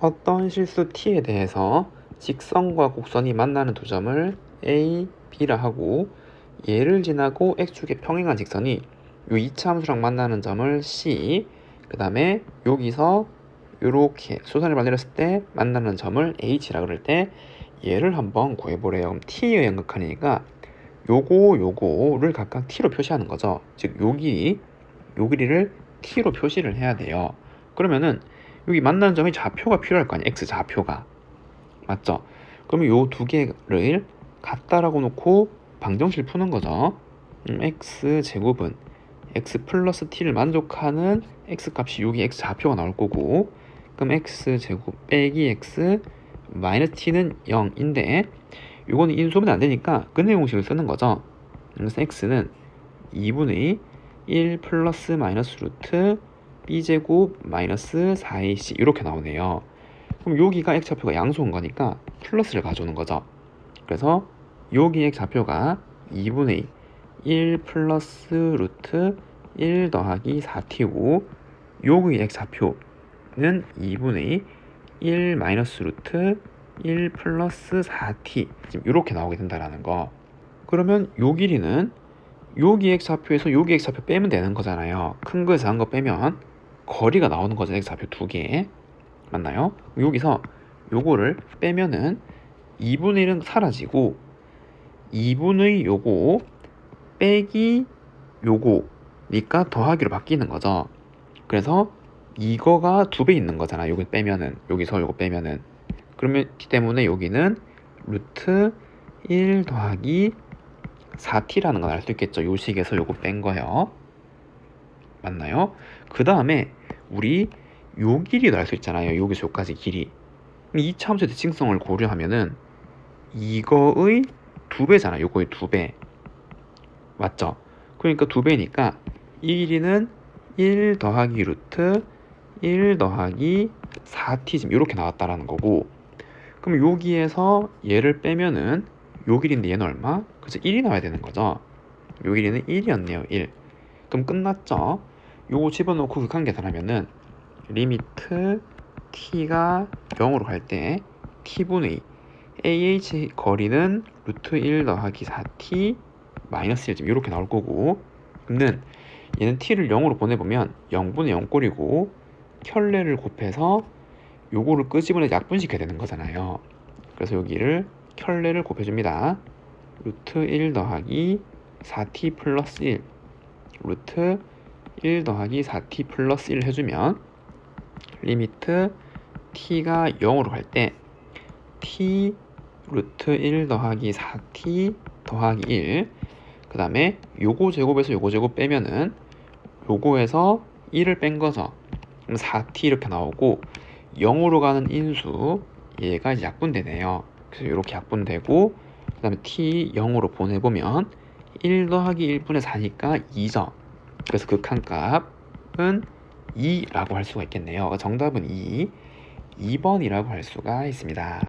어떤 실수 t에 대해서 직선과 곡선이 만나는 두 점을 a, b라 하고 얘를 지나고 x축에 평행한 직선이 이 2차 함수랑 만나는 점을 c 그 다음에 여기서 이렇게 수선을 만들었을 때 만나는 점을 h라 그럴 때 얘를 한번 구해보래요. t의 연극하니까 요거 요거를 각각 t로 표시하는 거죠. 즉 요 길이 요 길이를 t로 표시를 해야 돼요. 그러면은 여기 만나는 점이 좌표가 필요할 거 아니에요. x 좌표가 맞죠? 그러면 요 두 개를 같다라고 놓고 방정식 푸는 거죠. 음, x 제곱은 x 플러스 t를 만족하는 x 값이 여기 x 좌표가 나올 거고 그럼 x 제곱 빼기 x 마이너스 t는 0인데 이거는 인수분해 안 되니까 근해 공식을 쓰는 거죠. 그래서 x는 2분의 1 플러스 마이너스 루트 b제곱 마이너스 4ac 이렇게 나오네요. 그럼 여기가 x좌표가 양수인 거니까 플러스를 가져오는 거죠. 그래서 여기 x좌표가 2분의 1 플러스 루트 1 더하기 4t고 여기 x좌표는 2분의 1 마이너스 루트 1 플러스 4t 지금 이렇게 나오게 된다라는 거. 그러면 요 길이는 여기 x좌표에서 여기 x좌표 빼면 되는 거잖아요. 큰 거에서 작은 거 빼면 거리가 나오는 거죠. x좌표 두 개. 맞나요? 여기서 요거를 빼면은 2분의 1은 사라지고 2분의 요거 빼기 요거니까 더하기로 바뀌는 거죠. 그래서 이거가 두 배 있는 거잖아. 요거 빼면은 여기서 요거 빼면은 그러면 때문에 여기는 루트 1 더하기 4t라는 걸 알 수 있겠죠. 요 식에서 요거 뺀 거예요. 맞나요? 그 다음에 우리 요 길이도 알 수 있잖아요. 여기서 여기까지 길이. 이 참수의 대칭성을 고려하면은 이거의 두 배잖아. 요거의 두 배. 맞죠? 그러니까 두 배니까 이 길이는 1 더하기 루트 1 더하기 4t 지금 이렇게 나왔다라는 거고 그럼 여기에서 얘를 빼면은 요 길인데 얘는 얼마? 그래서 1이 나와야 되는 거죠. 요 길이는 1이었네요. 1. 그럼 끝났죠? 요거 집어넣고 극한 계산하면은 리미트 t가 0으로 갈 때 t분의 ah 거리는 루트 1 더하기 4t 마이너스 1 지금 이렇게 나올 거고 는 얘는 t를 0으로 보내보면 0분의 0꼴이고 켤레를 곱해서 요거를 끄집어내 약분시켜야 되는 거잖아요. 그래서 여기를 켤레를 곱해줍니다. 루트 1 더하기 4t 플러스 1 루트 1 더하기 4t 플러스 1 해주면 리미트 t가 0으로 갈 때 t 루트 1 더하기 4t 더하기 1 그 다음에 요거 제곱에서 요거 제곱 빼면은 요거에서 1을 뺀 거죠. 그럼 4t 이렇게 나오고 0으로 가는 인수 얘가 이제 약분되네요. 그래서 이렇게 약분되고 그 다음에 t 0으로 보내보면 1 더하기 1분의 4니까 2죠. 그래서 극한값은 2라고 할 수가 있겠네요. 정답은 2, 2번이라고 할 수가 있습니다.